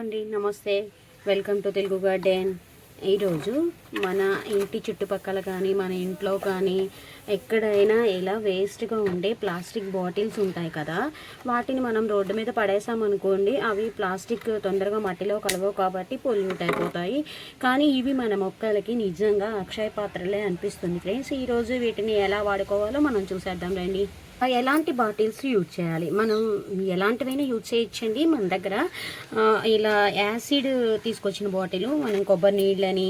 అండి నమస్తే. Welcome to Telugu garden. ఈరోజు మన ఇంటి చుట్టుపక్కల కానీ మన ఇంట్లో కానీ ఎక్కడైనా ఇలా వేస్ట్గా ఉండే ప్లాస్టిక్ బాటిల్స్ ఉంటాయి కదా వాటిని మనం రోడ్డు మీద పడేసామనుకోండి అవి ప్లాస్టిక్ తొందరగా మట్టిలో కలవవు కాబట్టి పొల్యూట్ అయిపోతాయి. కానీ ఇవి మన మొక్కలకి నిజంగా అక్షయ పాత్రలే అనిపిస్తుంది. ఫ్రెండ్స్ ఈరోజు వీటిని ఎలా వాడుకోవాలో మనం చూసేద్దాం రండి. ఎలాంటి బాటిల్స్ యూజ్ చేయాలి? మనం ఎలాంటివైనా యూజ్ చేయొచ్చండి మన దగ్గర? ఇలా యాసిడ్ తీసుకొచ్చిన బాటిల్ మనం కొబ్బరి నీళ్ళని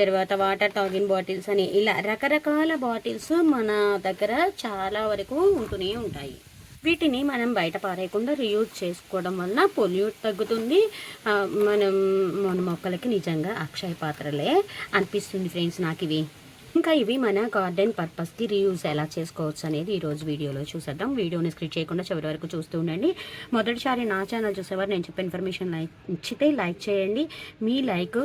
తర్వాత వాటర్ తాగిన బాటిల్స్ అని ఇలా రకరకాల బాటిల్స్ మన దగ్గర చాలా వరకు ఉంటూనే ఉంటాయి. వీటిని మనం బయట పారేయకుండా రీయూజ్ చేసుకోవడం వలన పొల్యూట్ తగ్గుతుంది. మనం మన మొక్కలకి నిజంగా అక్షయ పాత్రలే అనిపిస్తుంది ఫ్రెండ్స్ నాకు ఇవి. ఇంకా ఇవి మన గార్డెన్ పర్పస్కి రీయూజ్ ఎలా చేసుకోవచ్చు అనేది ఈరోజు వీడియోలో చూసేద్దాం. వీడియోని స్క్రిప్ చేయకుండా చివరి వరకు చూస్తూ ఉండండి. మొదటిసారి నా ఛానల్ చూసేవారు నేను చెప్పే ఇన్ఫర్మేషన్ లైక్ ఇచ్చితే లైక్ చేయండి. మీ లైక్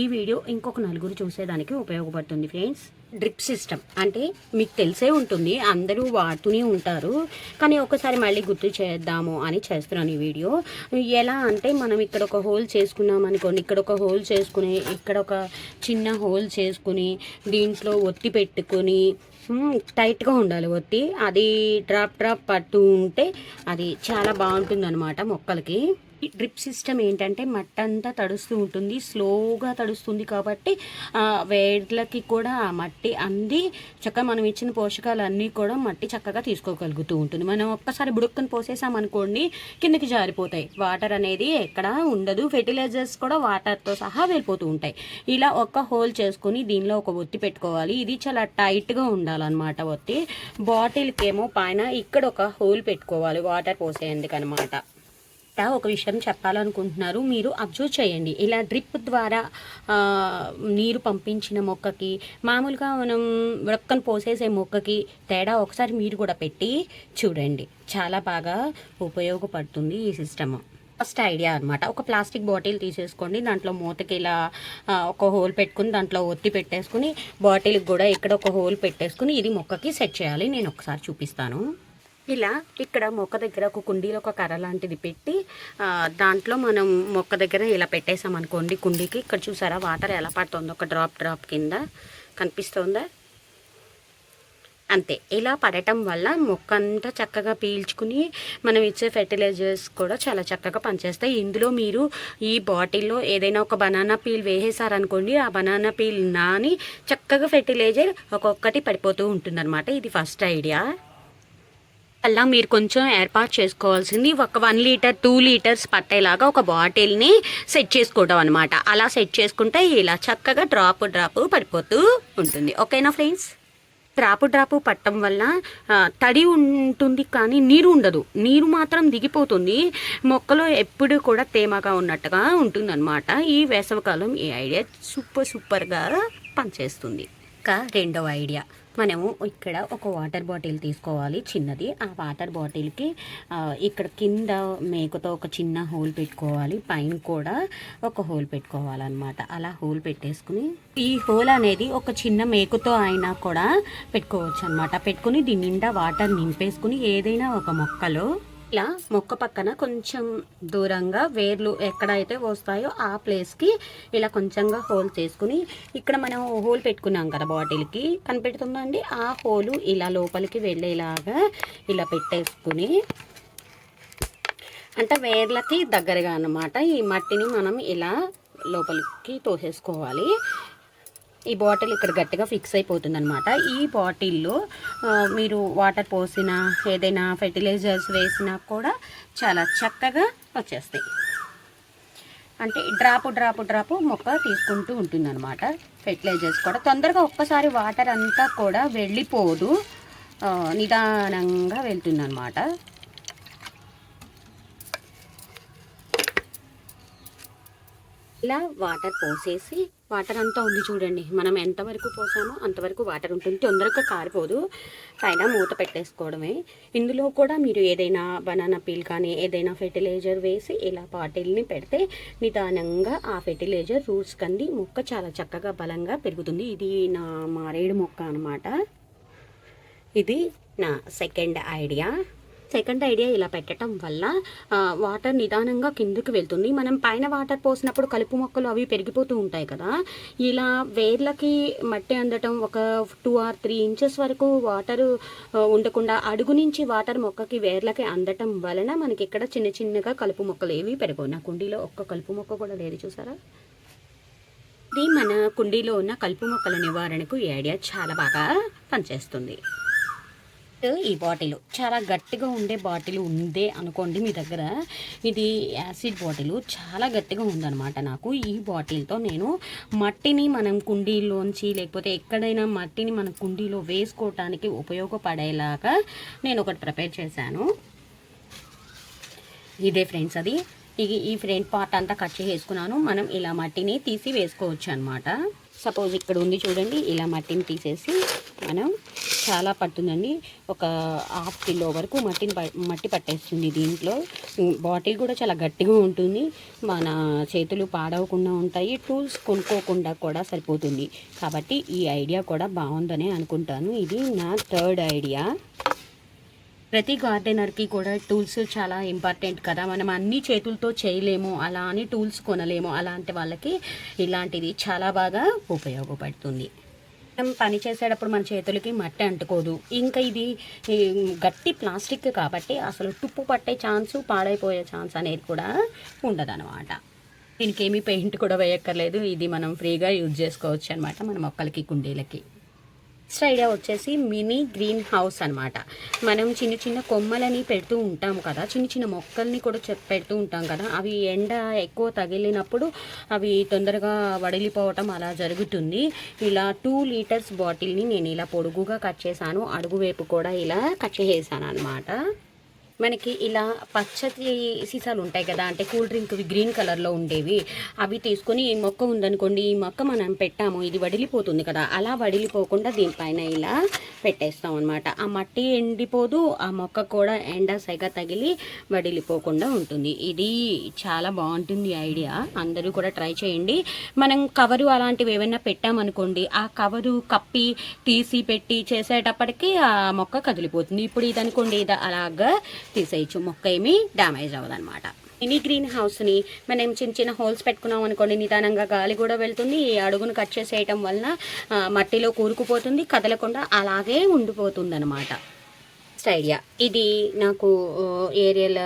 ఈ వీడియో ఇంకొక నలుగురు చూసేదానికి ఉపయోగపడుతుంది ఫ్రెండ్స్ డ్రిప్ సిస్టమ్. అంటే మీకు తెలిసే ఉంటుంది అందరూ వాడుతూనే ఉంటారు. కానీ ఒకసారి మళ్ళీ గుర్తు చేద్దాము అని చేస్తున్నాను ఈ వీడియో. ఎలా అంటే మనం ఇక్కడ ఒక హోల్ చేసుకున్నాం అనుకోండి. ఇక్కడ ఒక హోల్ చేసుకుని ఇక్కడ ఒక చిన్న హోల్ చేసుకుని దీంట్లో ఒత్తి పెట్టుకొని టైట్గా ఉండాలి ఒత్తి. అది డ్రాప్ డ్రాప్ పట్టు ఉంటే అది చాలా బాగుంటుంది అనమాట మొక్కలకి. డ్రిప్ సిస్టమ్ ఏంటంటే మట్టి అంతా తడుస్తూ ఉంటుంది. స్లోగా తడుస్తుంది కాబట్టి వేర్లకి కూడా ఆ మట్టి అంది. చక్కగా మనం ఇచ్చిన పోషకాలు అన్నీ కూడా మట్టి చక్కగా తీసుకోగలుగుతూ ఉంటుంది. మనం ఒక్కసారి బుడుక్కను పోసేసామనుకోండి కిందకి జారిపోతాయి. వాటర్ అనేది ఎక్కడ ఉండదు. ఫెర్టిలైజర్స్ కూడా వాటర్తో సహా వెళ్ళిపోతూ ఉంటాయి. ఇలా ఒక్క హోల్ చేసుకుని దీనిలో ఒక ఒత్తి పెట్టుకోవాలి. ఇది చాలా టైట్గా ఉండాలన్నమాట ఒత్తి. బాటిల్కి ఏమో పైన ఇక్కడ ఒక హోల్ పెట్టుకోవాలి వాటర్ పోసేందుకు అనమాట ఒక విషయం చెప్పాలనుకుంటున్నారు. మీరు అబ్జర్వ్ చేయండి. ఇలా డ్రిప్ ద్వారా నీరు పంపించిన మొక్కకి మామూలుగా మనం రొక్కను పోసేసే మొక్కకి తేడా ఒకసారి మీరు కూడా పెట్టి చూడండి. చాలా బాగా ఉపయోగపడుతుంది ఈ సిస్టమ్. ఫస్ట్ ఐడియా అనమాట ఒక ప్లాస్టిక్ బాటిల్ తీసేసుకోండి. దాంట్లో మూతకి ఇలా ఒక హోల్ పెట్టుకుని దాంట్లో ఒత్తి పెట్టేసుకుని బాటిల్కి కూడా ఇక్కడ ఒక హోల్ పెట్టేసుకుని ఇది మొక్కకి సెట్ చేయాలి. నేను ఒకసారి చూపిస్తాను. ఇలా ఇక్కడ మొక్క దగ్గర ఒక కుండీలో ఒక కర్ర లాంటిది పెట్టి దాంట్లో మనం మొక్క దగ్గర ఇలా పెట్టేసాం అనుకోండి కుండీకి. ఇక్కడ చూసారా వాటర్ ఎలా పడుతుందో ఒక డ్రాప్ డ్రాప్ కింద కనిపిస్తుందా? అంతే. ఇలా పడటం వల్ల మొక్క అంతా చక్కగా పీల్చుకుని మనం ఇచ్చే ఫెర్టిలైజర్స్ కూడా చాలా చక్కగా పనిచేస్తాయి. ఇందులో మీరు ఈ బాటిల్లో ఏదైనా ఒక బనానా పీల్ వేసేసారనుకోండి ఆ బనానా పీల్ నాని చక్కగా ఫెర్టిలైజర్ ఒక్కొక్కటి పడిపోతూ ఉంటుందన్నమాట. ఇది ఫస్ట్ ఐడియా. అలా మీరు కొంచెం ఏర్పాటు చేసుకోవాల్సింది. ఒక వన్ లీటర్ టూ లీటర్స్ పట్టేలాగా ఒక బాటిల్ని సెట్ చేసుకోవడం అనమాట అలా సెట్ చేసుకుంటే ఇలా చక్కగా డ్రాప్ డ్రాప్ పడిపోతూ ఉంటుంది. ఓకేనా ఫ్రెండ్స్? డ్రాపు డ్రాపు పట్టడం వల్ల తడి ఉంటుంది కానీ నీరు ఉండదు. నీరు మాత్రం దిగిపోతుంది. మొక్కలో ఎప్పుడు కూడా తేమగా ఉన్నట్టుగా ఉంటుందన్నమాట. ఈ వేసవికాలం ఈ ఐడియా సూపర్ సూపర్గా పనిచేస్తుంది. ఇంకా రెండవ ఐడియా మనము ఇక్కడ ఒక వాటర్ బాటిల్ తీసుకోవాలి చిన్నది. ఆ వాటర్ బాటిల్కి ఇక్కడ కింద మేకతో ఒక చిన్న హోల్ పెట్టుకోవాలి. పైన కూడా ఒక హోల్ పెట్టుకోవాలన్నమాట. అలా హోల్ పెట్టేసుకుని ఈ హోల్ అనేది ఒక చిన్న మేకుతో అయినా కూడా పెట్టుకోవచ్చు అనమాట పెట్టుకుని దీని నిండా వాటర్ నింపేసుకుని ఏదైనా ఒక మొక్కలో ఇలా మొక్క పక్కన కొంచెం దూరంగా వేర్లు ఎక్కడైతే వస్తాయో ఆ ప్లేస్కి ఇలా కొంచెంగా హోల్ చేసుకుని ఇక్కడ మనం హోల్ పెట్టుకున్నాం కదా బాటిల్కి కనిపెడుతుందండి ఆ హోలు ఇలా లోపలికి వెళ్ళేలాగా ఇలా పెట్టేసుకుని అంటే వేర్లకి దగ్గరగా అన్నమాట. ఈ మట్టిని మనం ఇలా లోపలికి తోసేసుకోవాలి. ఈ బాటిల్ ఇక్కడ గట్టిగా ఫిక్స్ అయిపోతుంది అనమాట ఈ బాటిల్లో మీరు వాటర్ పోసినా ఏదైనా ఫెర్టిలైజర్స్ వేసినా కూడా చాలా చక్కగా వచ్చేస్తాయి. అంటే డ్రాపు డ్రాపు డ్రాపు మొక్క తీసుకుంటూ ఉంటుందన్నమాట. ఫెర్టిలైజర్స్ కూడా. తొందరగా ఒక్కసారి వాటర్ అంతా కూడా వెళ్ళిపోదు. నిదానంగా వెళ్తుందన్నమాట. ఇలా వాటర్ పోసేసి వాటర్ అంతా ఉంది చూడండి. మనం ఎంతవరకు పోసామో అంతవరకు వాటర్ ఉంటుంది. తొందరగా కారిపోదు. పైన మూత పెట్టేసుకోవడమే. ఇందులో కూడా మీరు ఏదైనా బనానా పీల్ కానీ ఏదైనా ఫెర్టిలైజర్ వేసి ఇలా బాటిల్ని పెడితే నిదానంగా ఆ ఫెర్టిలైజర్ రూట్స్ కంది మొక్క చాలా చక్కగా బలంగా పెరుగుతుంది. ఇది నా మారేడు మొక్క అనమాట ఇది నా సెకండ్ ఐడియా. సెకండ్ ఐడియా ఇలా పెట్టడం వల్ల వాటర్ నిదానంగా కిందకి వెళ్తుంది. మనం పైన వాటర్ పోసినప్పుడు కలుపు మొక్కలు అవి పెరిగిపోతూ ఉంటాయి కదా. ఇలా వేర్లకి మట్టి అందటం ఒక టూ ఆర్ త్రీ ఇంచెస్ వరకు వాటర్ ఉండకుండా అడుగు నుంచి వాటర్ మొక్కకి వేర్లకి అందటం వలన మనకి ఇక్కడ చిన్న చిన్నగా కలుపు మొక్కలు ఏవి పెరగవు. నా కుండీలో ఒక్క కలుపు మొక్క కూడా లేదు చూసారా? ఇది మన కుండీలో ఉన్న కలుపు మొక్కల నివారణకు ఈ ఐడియా చాలా బాగా పనిచేస్తుంది. ఈ బాటిల్. చాలా గట్టిగా ఉండే బాటిల్ ఉందే అనుకోండి మీ దగ్గర. ఇది యాసిడ్ బాటిల్. చాలా గట్టిగా ఉందన్నమాట నాకు ఈ బాటిల్తో. నేను మట్టిని మనం కుండీలోంచి లేకపోతే ఎక్కడైనా మట్టిని మన కుండీలో వేసుకోవటానికి ఉపయోగపడేలాగా నేను ఒకటి ప్రిపేర్ చేశాను. ఇదే ఫ్రెండ్స్ అది. ఇది ఈ ఫ్రంట్ పార్ట్ అంతా కట్ చేసుకున్నాను మనం ఇలా మట్టిని తీసి వేసుకోవచ్చు అనమాట సపోజ్ ఇక్కడ ఉంది చూడండి. ఇలా మట్టిని తీసేసి మనం చాలా పడుతుందండి ఒక హాఫ్ కిలో వరకు మట్టిని మట్టి పట్టేస్తుంది దీంట్లో. బాటిల్ కూడా చాలా గట్టిగా ఉంటుంది. మన చేతులు పాడవకుండా ఉంటాయి. టూల్స్ కొనుక్కోకుండా కూడా సరిపోతుంది. కాబట్టి ఈ ఐడియా కూడా బాగుందని అనుకుంటాను. ఇది నా థర్డ్ ఐడియా. ప్రతి గార్డెనర్కి కూడా టూల్స్ చాలా ఇంపార్టెంట్ కదా. మనం అన్ని చేతులతో చేయలేము. అలా అని టూల్స్ కొనలేము. అలాంటి వాళ్ళకి ఇలాంటిది చాలా బాగా ఉపయోగపడుతుంది. మనం పని చేసేటప్పుడు మన చేతులకి మట్టి అంటుకోదు. ఇంకా ఇది గట్టి ప్లాస్టిక్ కాబట్టి అసలు తుప్పు పట్టే ఛాన్స్ పాడైపోయే ఛాన్స్ అనేది కూడా ఉండదన్నమాట. దీనికి ఏమీ పెయింట్ కూడా వేయక్కర్లేదు. ఇది మనం ఫ్రీగా యూజ్ చేసుకోవచ్చు అనమాట మన మొక్కలకి కుండీలకి. నెక్స్ట్ ఐడియా వచ్చేసి మినీ గ్రీన్ హౌస్ అనమాట మనం చిన్న చిన్న కొమ్మలని పెడుతూ ఉంటాం కదా చిన్న చిన్న మొక్కల్ని కూడా పెడుతూ ఉంటాం కదా అవి ఎండ ఎక్కువ తగిలినప్పుడు అవి తొందరగా వడిలిపోవటం అలా జరుగుతుంది. ఇలా టూ లీటర్స్ బాటిల్ని నేను ఇలా పొడుగుగా కట్ చేశాను అడుగు వైపు కూడా ఇలా కట్ చేసాను అనమాట మనకి ఇలా పచ్చటి సీసాలు ఉంటాయి కదా అంటే కూల్ డ్రింక్వి గ్రీన్ కలర్లో ఉండేవి. అవి తీసుకొని ఈ మొక్క ఉందనుకోండి ఈ మొక్క మనం పెట్టాము ఇది వడిలిపోతుంది కదా అలా వడిలిపోకుండా దీనిపైన ఇలా పెట్టేస్తాం అనమాట ఆ మట్టి ఎండిపోదు ఆ మొక్క కూడా ఎండ సైగా తగిలి వడిలిపోకుండా ఉంటుంది. ఇది చాలా బాగుంటుంది ఐడియా. అందరూ కూడా ట్రై చేయండి. మనం కవరు అలాంటివి ఏమైనా పెట్టామనుకోండి ఆ కవరు కప్పి తీసి పెట్టి చేసేటప్పటికి ఆ మొక్క కదిలిపోతుంది. ఇప్పుడు ఇది అనుకోండి ఇది అలాగా తీసేయచ్చు మొక్క ఏమీ డ్యామేజ్ అవ్వదన్నమాట మినీ గ్రీన్ హౌస్ని మనం చిన్న చిన్న హోల్స్ పెట్టుకున్నాం అనుకోండి నిదానంగా గాలి కూడా వెళ్తుంది. ఈ అడుగును కట్ చేసేయటం వలన మట్టిలో కూరుకుపోతుంది కదలకుండా అలాగే ఉండిపోతుంది అనమాట నెక్స్ట్ ఐడియా ఇది నాకు ఏరియల్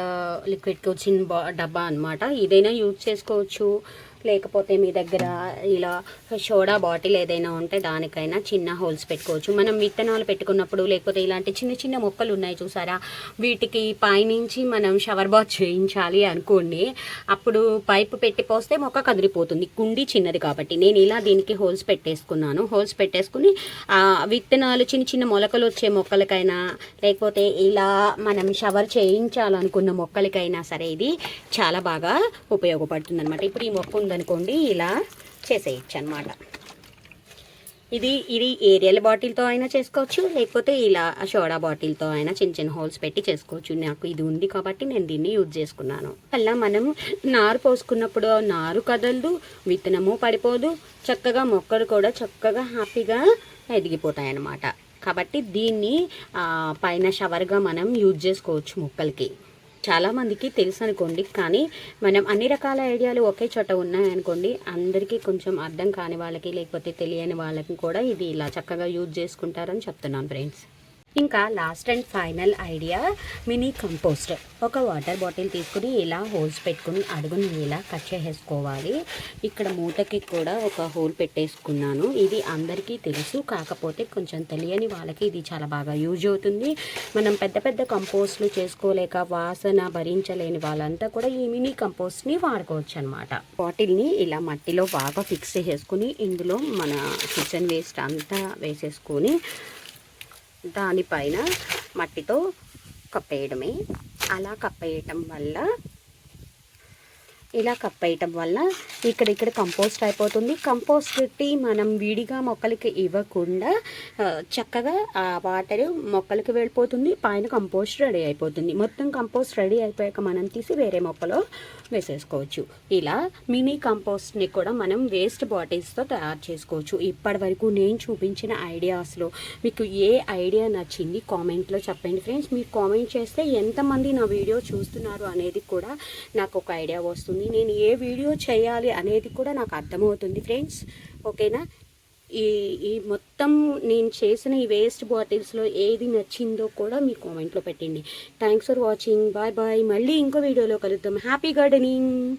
లిక్విడ్కి వచ్చిన బా డబ్బా అనమాట ఇదైనా యూజ్ చేసుకోవచ్చు. లేకపోతే మీ దగ్గర ఇలా సోడా బాటిల్ ఏదైనా ఉంటే దానికైనా చిన్న హోల్స్ పెట్టుకోవచ్చు. మనం విత్తనాలు పెట్టుకున్నప్పుడు లేకపోతే ఇలాంటి చిన్న చిన్న మొక్కలు ఉన్నాయి చూసారా? వీటికి పైనుంచి మనం షవర్ బాత్ చేయించాలి అనుకోండి అప్పుడు పైపు పెట్టి పోస్తే మొక్క కదిలిపోతుంది. కుండి చిన్నది కాబట్టి. నేను ఇలా దీనికి హోల్స్ పెట్టేసుకున్నాను. హోల్స్ పెట్టేసుకుని విత్తనాలు చిన్న చిన్న మొలకలు వచ్చే మొక్కలకైనా లేకపోతే ఇలా మనం షవర్ చేయించాలనుకున్న మొక్కలకైనా సరే ఇది చాలా బాగా ఉపయోగపడుతుంది అనమాట ఇప్పుడు ఈ మొక్క ఉందనుకోండి ఇలా చేసేయచ్చు అనమాట ఇది ఇది ఏరియల్ బాటిల్తో అయినా చేసుకోవచ్చు లేకపోతే ఇలా సోడా బాటిల్తో అయినా చిన్న చిన్న హోల్స్ పెట్టి చేసుకోవచ్చు. నాకు ఇది ఉంది కాబట్టి నేను దీన్ని యూజ్ చేసుకున్నాను. అలా మనం నారు పోసుకున్నప్పుడు నారు కదలదు విత్తనము పడిపోదు చక్కగా మొక్కలు కూడా చక్కగా హ్యాపీగా ఎదిగిపోతాయి అన్నమాట కాబట్టి దీన్ని పైన షవర్గా మనం యూజ్ చేసుకోవచ్చు మొక్కలకి. చాలామందికి తెలుసు అనుకోండి కానీ మనం అన్ని రకాల ఐడియాలు ఒకే చోట ఉన్నాయనుకోండి అందరికీ కొంచెం అర్థం కాని వాళ్ళకి లేకపోతే తెలియని వాళ్ళకి కూడా ఇది ఇలా చక్కగా యూజ్ చేసుకుంటారని చెప్తున్నాను ఫ్రెండ్స్. ఇంకా last and final idea mini compost ఒక వాటర్ బాటిల్ తీసుకుని ఇలా హోల్స్ పెట్టుకుని అడుగుని ఇలా కట్ చేసేసుకోవాలి. ఇక్కడ మూతకి కూడా ఒక హోల్ పెట్టేసుకున్నాను. ఇది అందరికీ తెలుసు కాకపోతే కొంచెం తెలియని వాళ్ళకి ఇది చాలా బాగా యూజ్ అవుతుంది. మనం పెద్ద పెద్ద కంపోస్ట్లు చేసుకోలేక వాసన భరించలేని వాళ్ళంతా కూడా ఈ మినీ కంపోస్ట్ని వాడుకోవచ్చు అనమాట బాటిల్ని ఇలా మట్టిలో బాగా ఫిక్స్ చేసుకుని ఇందులో మన కిచెన్ వేస్ట్ అంతా వేసేసుకొని దానిపైన మట్టితో కప్పేయడమే. అలా కప్పేయటం వల్ల ఇలా కప్పేయటం వల్ల ఇక్కడ ఇక్కడ కంపోస్ట్ అయిపోతుంది. కంపోస్ట్ పెట్టి మనం విడిగా మొక్కలకి ఇవ్వకుండా చక్కగా ఆ వాటర్ మొక్కలకి వెళ్ళిపోతుంది. పైన కంపోస్ట్ రెడీ అయిపోతుంది. మొత్తం కంపోస్ట్ రెడీ అయిపోయాక మనం తీసి వేరే మొక్కలో వేసేసుకోవచ్చు. ఇలా మినీ కంపోస్ట్ని కూడా మనం వేస్ట్ బాటిల్స్తో తయారు చేసుకోవచ్చు. ఇప్పటి వరకు నేను చూపించిన ఐడియాస్లో మీకు ఏ ఐడియా నచ్చింది కామెంట్లో చెప్పండి. ఫ్రెండ్స్ మీరు కామెంట్ చేస్తే ఎంతమంది నా వీడియో చూస్తున్నారు అనేది కూడా నాకు ఒక ఐడియా వస్తుంది. నేను ఏ వీడియో చేయాలి అనేది కూడా నాకు అర్థమవుతుంది ఫ్రెండ్స్. ఓకేనా? ఈ ఈ మొత్తం నేను చేసిన ఈ వేస్ట్ బాటిల్స్లో ఏది నచ్చిందో కూడా మీ కామెంట్లో పెట్టండి. Thanks for watching bye bye మళ్ళీ ఇంకో వీడియోలో కలుద్దాం. Happy gardening